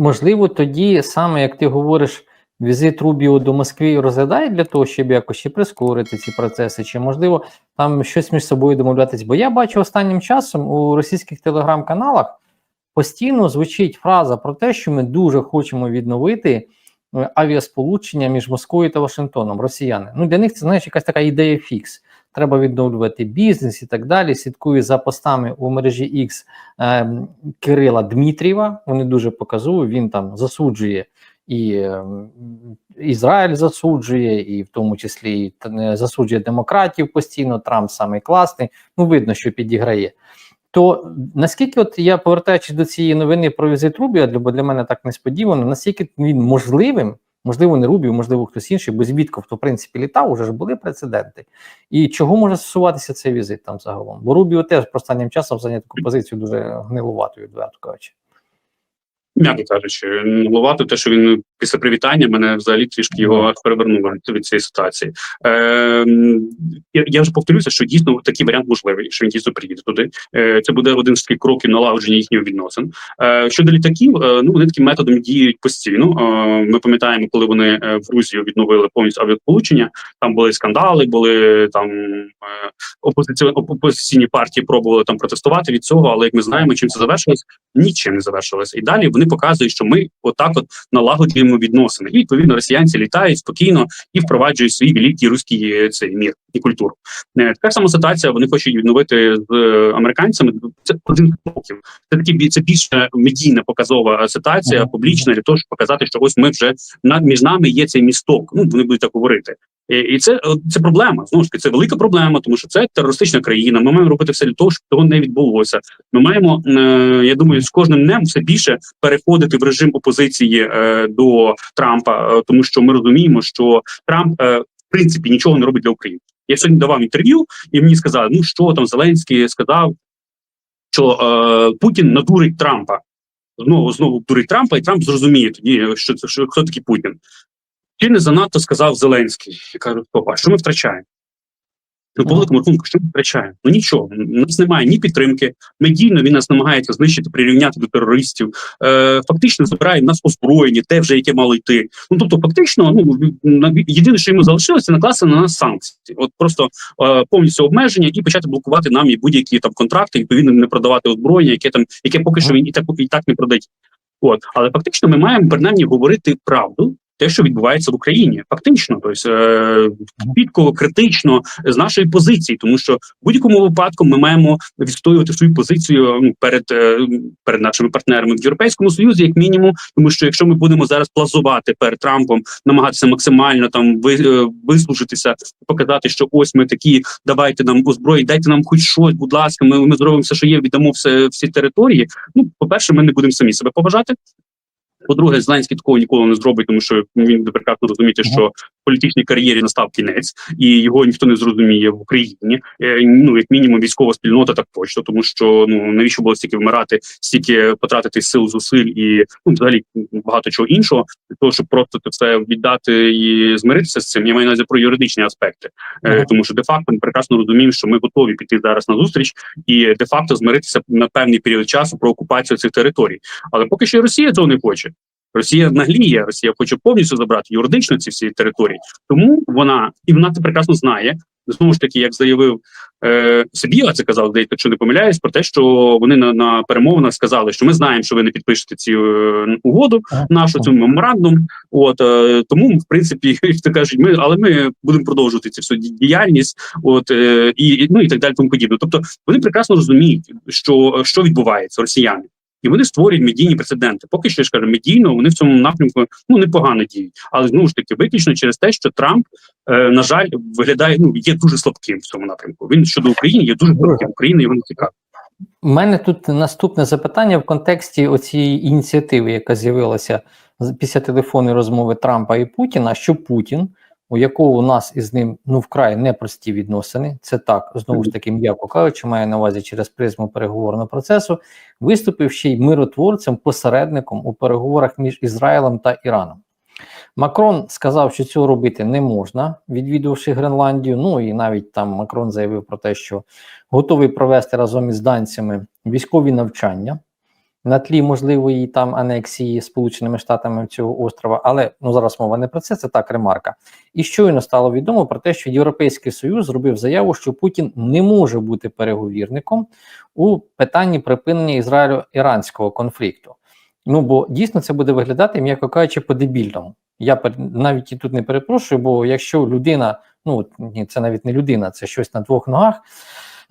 можливо, тоді саме як ти говориш, візит Рубіо до Москви розглядає для того, щоб якось ще прискорити ці процеси, чи можливо там щось між собою домовлятись? Бо я бачу останнім часом у російських телеграм-каналах постійно звучить фраза про те, що ми дуже хочемо відновити е, авіасполучення між Москвою та Вашингтоном, росіяни. Ну для них це знаєш якась така ідея фікс. Треба відновлювати бізнес і так далі. Слідкую за постами у мережі X е, Кирила Дмитрієва. Вони дуже показові. Він там засуджує і е, Ізраїль засуджує, і в тому числі і е, засуджує демократів постійно. Трамп самий класний. Ну видно, що підіграє. То наскільки, от я повертаючись до цієї новини про візит Рубіо, бо для мене так несподівано, наскільки він можливим, можливо, не Рубів, можливо, хтось інший, бо Звідков, то в принципі літав, уже ж були прецеденти. І чого може стосуватися цей візит там загалом? Бо Рубіо теж останнім часом зайняв таку позицію дуже гнилуватою, відверто кажучи. М'яко кажучи, гнилувато те, що він після привітання мене взагалі трішки його перевернуло від цієї ситуації. Е, я, я вже повторюся, що дійсно такий варіант можливий, що він дійсно приїде туди. Е, це буде один з таких кроків налагодження їхніх відносин. Е, щодо літаків, е, ну вони таким методом діють постійно. Е, ми пам'ятаємо, коли вони е, в Грузію відновили повністю авіаполучення. Там були скандали, були там е, опозиційні партії пробували там протестувати від цього, але як ми знаємо, чим це завершилось, нічим не завершилось. І далі вони показують, що ми отак от налагоджуємо відносини. І відповідно росіянці літають спокійно і впроваджують свій великий руський е, цей мір і культуру. Е, Така сама ситуація. Вони хочуть відновити з е, американцями. Це один з кроків. Це такі це більше медійна показова ситуація, публічна для того, щоб показати, що ось ми вже над між нами є цей місток. Ну вони будуть так говорити. І це е, це проблема. Знову ж таки, це велика проблема, тому що це терористична країна. Ми маємо робити все для того, щоб того не відбулося. Ми маємо, е, я думаю, з кожним днем все більше переходити в режим опозиції е, до Трампа, тому що ми розуміємо, що Трамп в принципі нічого не робить для України. Я сьогодні давав інтерв'ю, і мені сказали, ну що там Зеленський сказав, що е, Путін надурить Трампа. Знову знову дурить Трампа, і Трамп зрозуміє тоді, що це хто такий Путін. Чи не занадто сказав Зеленський? Я кажу, стоп, а що ми втрачаємо? Ну, по великому рахунку, що ми втрачаємо? Ну нічого, у нас немає ні підтримки. Медійно він нас намагається знищити, прирівняти до терористів. Е, фактично забирає нас озброєння, те вже яке мало йти. Ну тобто, фактично, ну єдине, що йому залишилося, накласти на нас санкції. От просто е, повністю обмеження і почати блокувати нам і будь-які там контракти, відповідно не продавати озброєння, яке там, яке поки що він і так і так не продає. От, але фактично, ми маємо принаймні говорити правду. Те, що відбувається в Україні, фактично, тобто е, чітко, критично з нашої позиції, тому що в будь-якому випадку ми маємо відстоювати свою позицію перед, е, перед нашими партнерами в Європейському Союзі, як мінімум, тому що якщо ми будемо зараз плазувати перед Трампом, намагатися максимально там е, вислужитися, показати, що ось ми такі, давайте нам озброїть, дайте нам хоч щось, будь ласка, ми, ми зробимо все, що є, віддамо все всі території. Ну, по-перше, ми не будемо самі себе поважати. По-друге, Зеленський такого ніколи не зробить, тому що він буде прекрасно розуміти, що політичній кар'єрі настав кінець, і його ніхто не зрозуміє в Україні. Е, Ну як мінімум, військова спільнота так точно, тому що ну навіщо було стільки вмирати, стільки потратити сил, зусиль і ну взагалі багато чого іншого для того, щоб просто це все віддати і змиритися з цим. Я маю на увазі про юридичні аспекти, Е, Ага. тому що де факто ми прекрасно розуміємо, що ми готові піти зараз на зустріч і де факто змиритися на певний період часу про окупацію цих територій. Але поки що Росія цього не хоче. Росія нагліє, Росія хоче повністю забрати юридично ці всі території. Тому вона і вона це прекрасно знає. Знову ж таки, як заявив е, Сибіга, це казав, здається, якщо не помиляюсь, про те, що вони на, на перемовинах сказали, що ми знаємо, що ви не підпишете цю е, угоду, нашу цю меморандум. От е, тому, в принципі, то кажуть, ми але ми будемо продовжувати цю всю діяльність, от е, і- ну і так далі, тому подібне. Тобто вони прекрасно розуміють, що, що відбувається росіяни. І вони створюють медійні прецеденти. Поки що я ж кажу, медійно вони в цьому напрямку ну непогано діють, але знову ж таки виключно через те, що Трамп, е, на жаль, виглядає ну є дуже слабким в цьому напрямку. Він щодо України є дуже слабким. Україна його не цікавить. У мене тут наступне запитання в контексті оцієї ініціативи, яка з'явилася після телефонної розмови Трампа і Путіна, що Путін, у якого у нас із ним ну вкрай непрості відносини, це так знову ж таки м'яко кажучи, маю на увазі через призму переговорного процесу, виступив ще й миротворцем, посередником у переговорах між Ізраїлем та Іраном. Макрон сказав, що цього робити не можна, відвідувавши Гренландію. Ну і навіть там Макрон заявив про те, що готовий провести разом із данцями військові навчання. На тлі можливої там анексії Сполученими Штатами цього острова, але ну зараз мова не про це, це так ремарка. І щойно стало відомо про те, що Європейський Союз зробив заяву, що Путін не може бути переговірником у питанні припинення Ізраїлю-іранського конфлікту. Ну бо дійсно це буде виглядати, м'яко кажучи, по-дебільному. Я навіть і тут не перепрошую, бо якщо людина, ну ні, це навіть не людина, це щось на двох ногах,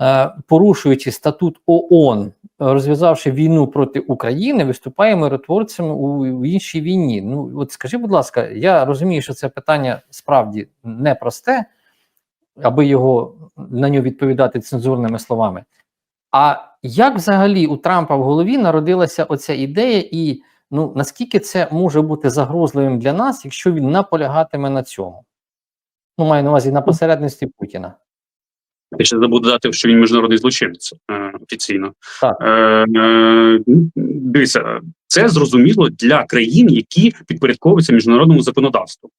е, порушуючи статут ООН, розв'язавши війну проти України, виступає миротворцем у, іншій війні. Ну от скажи, будь ласка, я розумію, що це питання справді непросте, аби його на нього відповідати цензурними словами. А як взагалі у Трампа в голові народилася оця ідея, і ну наскільки це може бути загрозливим для нас, якщо він наполягатиме на цьому? Ну, маю на увазі на посередництві Путіна. Я ще забуду додати, що він міжнародний злочинець е, офіційно. Так. Е, е, дивіться, це зрозуміло для країн, які підпорядковуються міжнародному законодавству,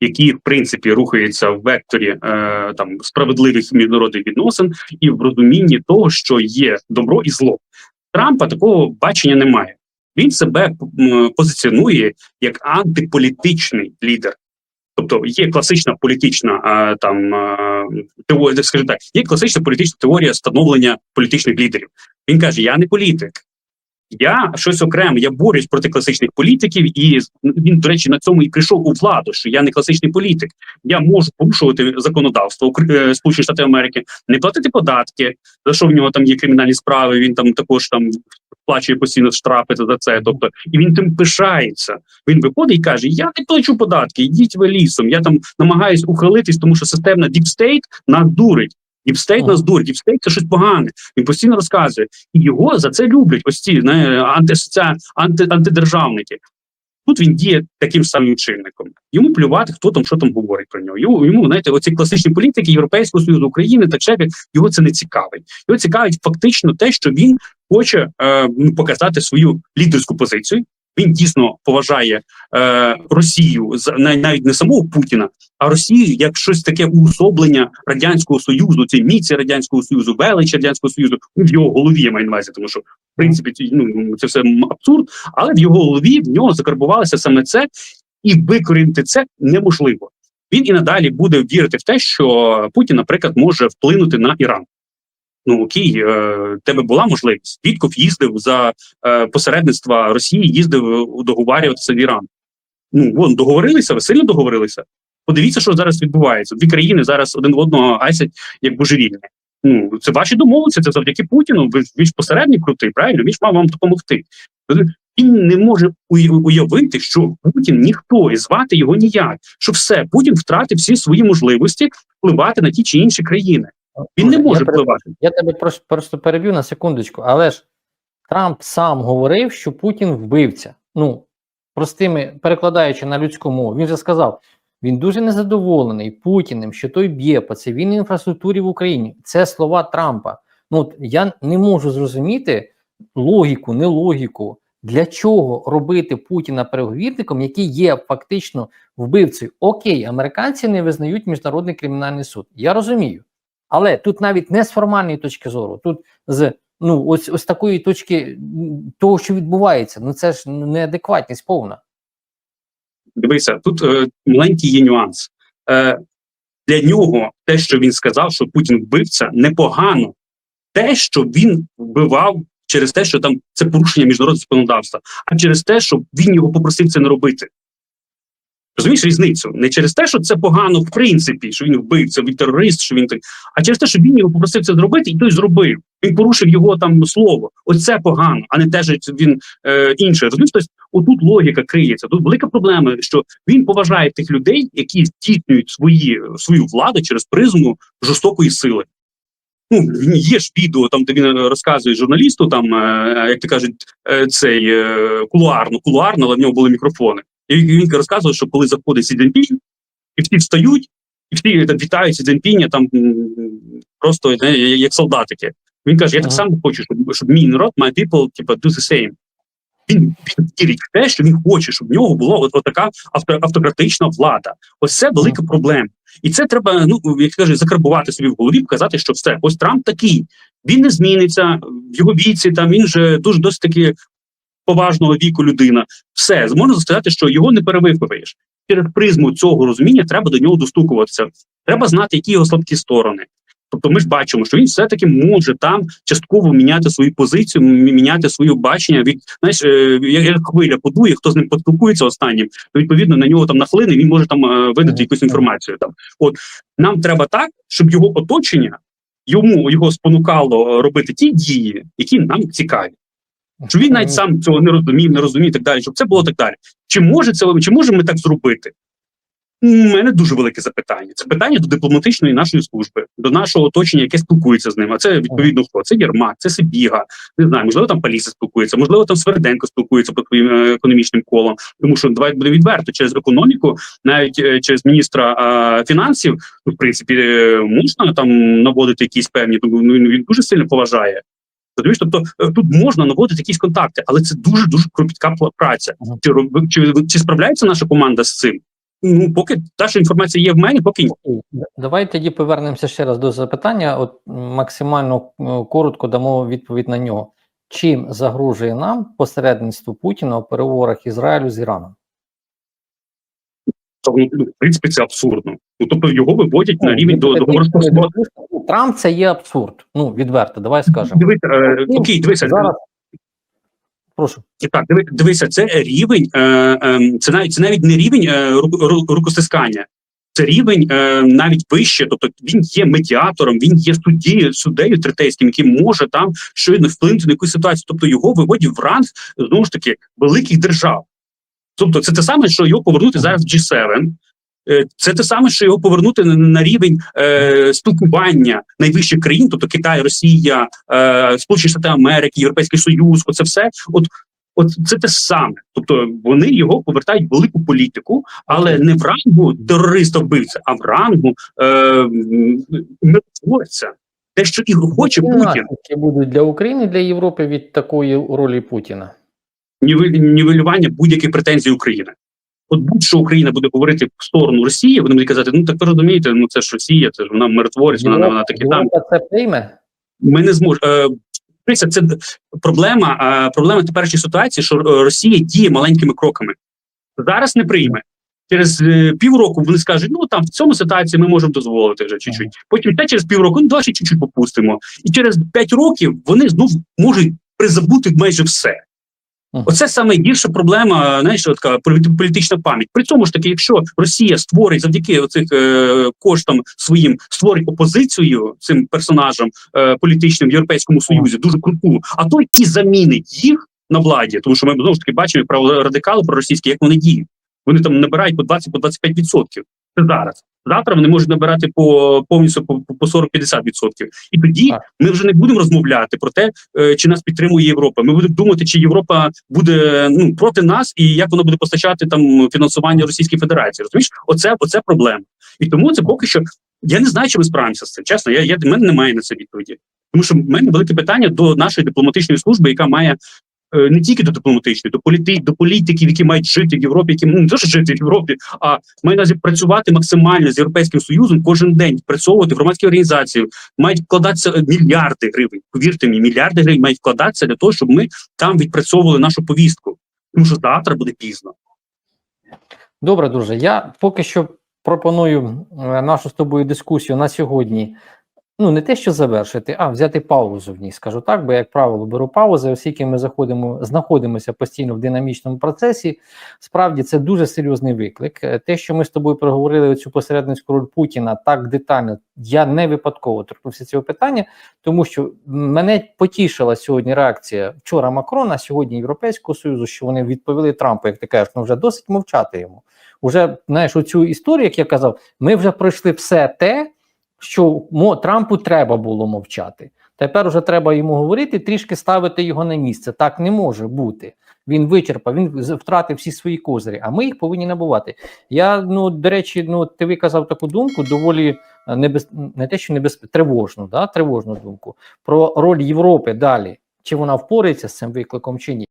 які в принципі рухаються в векторі е, там справедливих міжнародних відносин і в розумінні того, що є добро і зло. Трампа такого бачення немає. Він себе позиціонує як антиполітичний лідер. Тобто є класична політична а, там теорія, скажімо так, є класична політична теорія становлення політичних лідерів. Він каже: Я не політик, я щось окреме, я борюсь проти класичних політиків, і він, до речі, на цьому і прийшов у владу, що я не класичний політик. Я можу порушувати законодавство е, Сполучених Штатів Америки, не платити податки, за що в нього там є кримінальні справи. Він там також там сплачує постійно штрафи за це. Тобто, і він тим пишається. Він виходить і каже: Я не плачу податки, йдіть ви лісом. Я там намагаюсь ухилитись, тому що системна діпстейт нас дурить. Діпстейт Ага. нас дурить, діпстейт це щось погане. Він постійно розказує. І його за це люблять ось ці не, анти, анти, антидержавники. Тут він діє таким самим чинником. Йому плювати, хто там що там говорить про нього. Йому, йому знаєте, оці класичні політики Європейського Союзу України та Чехії, його це не цікавить. Його цікавить фактично те, що він хоче е, ну, показати свою лідерську позицію. Він дійсно поважає е, Росію навіть не самого Путіна, а Росію як щось таке уособлення радянського союзу, ці міці радянського союзу, велич радянського союзу ну, в його голові я маю на увазі, тому що в принципі ну це все абсурд, але в його голові в нього закарбувалося саме це, і викорінити це неможливо. Він і надалі буде вірити в те, що Путін, наприклад, може вплинути на Іран. Ну окей, е, тебе була можливість. Вітков їздив за е, посередництва Росії, їздив е, договарюватися в Іран. Ну вон договорилися, ви сильно договорилися. Подивіться, що зараз відбувається. Дві країни зараз один в одного гасять як божевільні. Ну це ваші домовленості, це завдяки Путіну. Ви ж- він ж крутий, правильно? Він ж мав вам допомогти. Він не може уявити, що Путін ніхто і звати його ніяк. Що все Путін втратив всі свої можливості впливати на ті чи інші країни. Він не може перепрошую. впливати. Я тебе просто, просто переб'ю на секундочку, але ж Трамп сам говорив, що Путін вбивця. Ну, простими, перекладаючи на людську мову, він же сказав, він дуже незадоволений Путіним, що той б'є по цивільній інфраструктурі в Україні. Це слова Трампа. Ну, от я не можу зрозуміти логіку, не логіку. Для чого робити Путіна переговірником, який є фактично вбивцею? Окей, американці не визнають міжнародний кримінальний суд. Я розумію. Але тут навіть не з формальної точки зору, тут з ну ось ось такої точки того, що відбувається. Ну це ж неадекватність повна. Дивися, тут е, маленький є нюанс. Е, для нього те, що він сказав, що Путін вбивця, непогано. Те, що він вбивав через те, що там це порушення міжнародного законодавства, а через те, що він його попросив це не робити. Розумієш різницю? Не через те, що це погано в принципі, що він вбивця, він терорист, що він так, а через те, що він його попросив це зробити, і той зробив. Він порушив його там слово. Ось це погано, а не те, що він е, інше. Розумієш, тобто, отут логіка криється. Тут велика проблема, що він поважає тих людей, які здійснюють свої свою владу через призму жорстокої сили. Ну, є ж відео, там де він е, розказує журналісту, там е, як ти кажуть, е, цей е, кулуарно, кулуарно, але в нього були мікрофони. І він розказує, що коли заходить Сі Цзіньпінь, і всі встають, і всі е, там, вітають Сі Цзіньпіня там просто не, як солдатики. Він каже: Я так само хочу, щоб, щоб мій народ, my people, типа, do the same. Він, він вірить в те, що він хоче, щоб в нього була от, от така авто, автократична влада. Ось це велика проблема. І це треба, ну як кажуть, закарбувати собі в голові, показати, що все, ось Трамп такий. Він не зміниться в його віці. Там він же дуже досить таки поважного віку людина. Все можна сказати, що його не перевиховуєш. Через призму цього розуміння треба до нього достукуватися. Треба знати, які його слабкі сторони. Тобто, ми ж бачимо, що він все-таки може там частково міняти свою позицію, міняти своє бачення. Від знаєш, е, як, хвиля подує, хто з ним поспілкується останнім, то відповідно на нього там нахлине, він може там е, видати якусь інформацію. Там от нам треба так, щоб його оточення йому його спонукало робити ті дії, які нам цікаві. Щоб він навіть сам цього не розумів, не розумів і так далі, щоб це було так далі. Чи може це чи можемо ми так зробити? У мене дуже велике запитання. Це питання до дипломатичної нашої служби, до нашого оточення, яке спілкується з ним. А це відповідно хто? Це Єрмак, це Сибіга, не знаю, можливо, там Паліса спілкується, можливо, там Сверденко спілкується по твоїм е, економічним колам. Тому що давай буде відверто через економіку, навіть е, через міністра е, фінансів, ну, в принципі, е, можна там наводити якісь певні. Ну він дуже сильно поважає. Розумієш, тобто е, тут можна наводити якісь контакти, але це дуже дуже кропітка праця. Чи, роб- чи, чи справляється наша команда з цим? Ну поки та що інформація є в мене, поки ні. Давай тоді повернемося ще раз до запитання. От максимально е, коротко дамо відповідь на нього. Чим загрожує нам посередництво Путіна у переговорах Ізраїлю з Іраном? То, ну, в принципі, це абсурдно. Ну тобто його виводять на Ну, рівень до ну, договору. Трамп це є абсурд. Ну, відверто, давай скажемо. Дивися, е, Ну, окей, дивися, Зараз. Прошу. Так, диви, дивися, це рівень, е, е, це навіть це навіть не рівень е, ру- ру- рукостискання. Це рівень е, навіть вище, тобто він є медіатором, він є суддєю, суддею третейським, який може там щойно вплинути на якусь ситуацію. Тобто його виводять в ранг знову ж таки великих держав. Тобто, це те саме, що його повернути зараз в G7, Е, Це те саме, що його повернути на, рівень е, спілкування найвищих країн, тобто Китай, Росія, е, Сполучені Штати Америки, Європейський Союз, оце все. От От це те саме, тобто вони його повертають в велику політику, але не в рангу терориста вбивця, а в рангу е, миротворця. Те, що і хоче Путін, будуть для України, для Європи від такої ролі Путіна? Нівелювання будь-яких претензій України. От будь-що Україна буде говорити в сторону Росії, вони будуть казати: ну так ви розумієте, ну це ж Росія, це ж вона миротворець, вона, вона таки там. Це прийме? Ми не зможемо. Е, це проблема. Е, проблема теперішньої ситуації, що е, Росія діє маленькими кроками. Зараз не прийме. Через півроку вони скажуть, ну там в цьому ситуації ми можемо дозволити вже чуть-чуть. Потім ще через півроку, ну давай ще чуть-чуть попустимо. І через п'ять років вони знов можуть призабути майже все. Оце саме гірша проблема, знаєш, така політична пам'ять. При цьому ж таки, якщо Росія створить завдяки оцих е, коштам своїм створить опозицію цим персонажам е, політичним в Європейському Союзі, дуже круту, а той і замінить їх на владі, тому що ми знову ж таки бачимо як радикали проросійські, як вони діють. Вони там набирають по 20 по 25 відсотків. Це зараз. Завтра вони можуть набирати по повністю по, по 40-50 відсотків. І тоді Так. ми вже не будемо розмовляти про те, е, чи нас підтримує Європа. Ми будемо думати, чи Європа буде ну проти нас, і як вона буде постачати там фінансування Російської Федерації. Розумієш, оце оце проблема. І тому це поки що. Я не знаю, чи ми справимося з цим. Чесно, я, я в мене немає на це відповіді. Тому що в мене велике питання до нашої дипломатичної служби, яка має не тільки до дипломатичної, до політи, до політиків, які мають жити в Європі, які ну, не те, жити в Європі, а мають на увазі працювати максимально з європейським союзом кожен день, працьовувати громадські організації, мають вкладатися е, мільярди гривень. Повірте мені, мільярди гривень мають вкладатися для того, щоб ми там відпрацьовували нашу повістку. Тому що завтра буде пізно. Добре, друже. Я поки що пропоную е, нашу з тобою дискусію на сьогодні. Ну, не те, що завершити, а взяти паузу в ній, скажу так, бо, як правило, беру паузи, оскільки ми заходимо, знаходимося постійно в динамічному процесі. Справді це дуже серйозний виклик. Е, Те, що ми з тобою проговорили цю посередницьку роль Путіна так детально, я не випадково торкнувся цього питання, тому що мене потішила сьогодні реакція вчора Макрона, сьогодні Європейського Союзу, що вони відповіли Трампу, як ти кажеш, ну вже досить мовчати йому. Уже знаєш, оцю історію, як я казав, ми вже пройшли все те, що Трампу треба було мовчати. Тепер вже треба йому говорити, трішки ставити його на місце. Так не може бути. Він вичерпав, він втратив всі свої козирі, а ми їх повинні набувати. Я, ну, до речі, ну, ти виказав таку думку, доволі е, небез... не те, що небез... тривожну, да? тривожну думку про роль Європи далі. Чи вона впорається з цим викликом чи ні?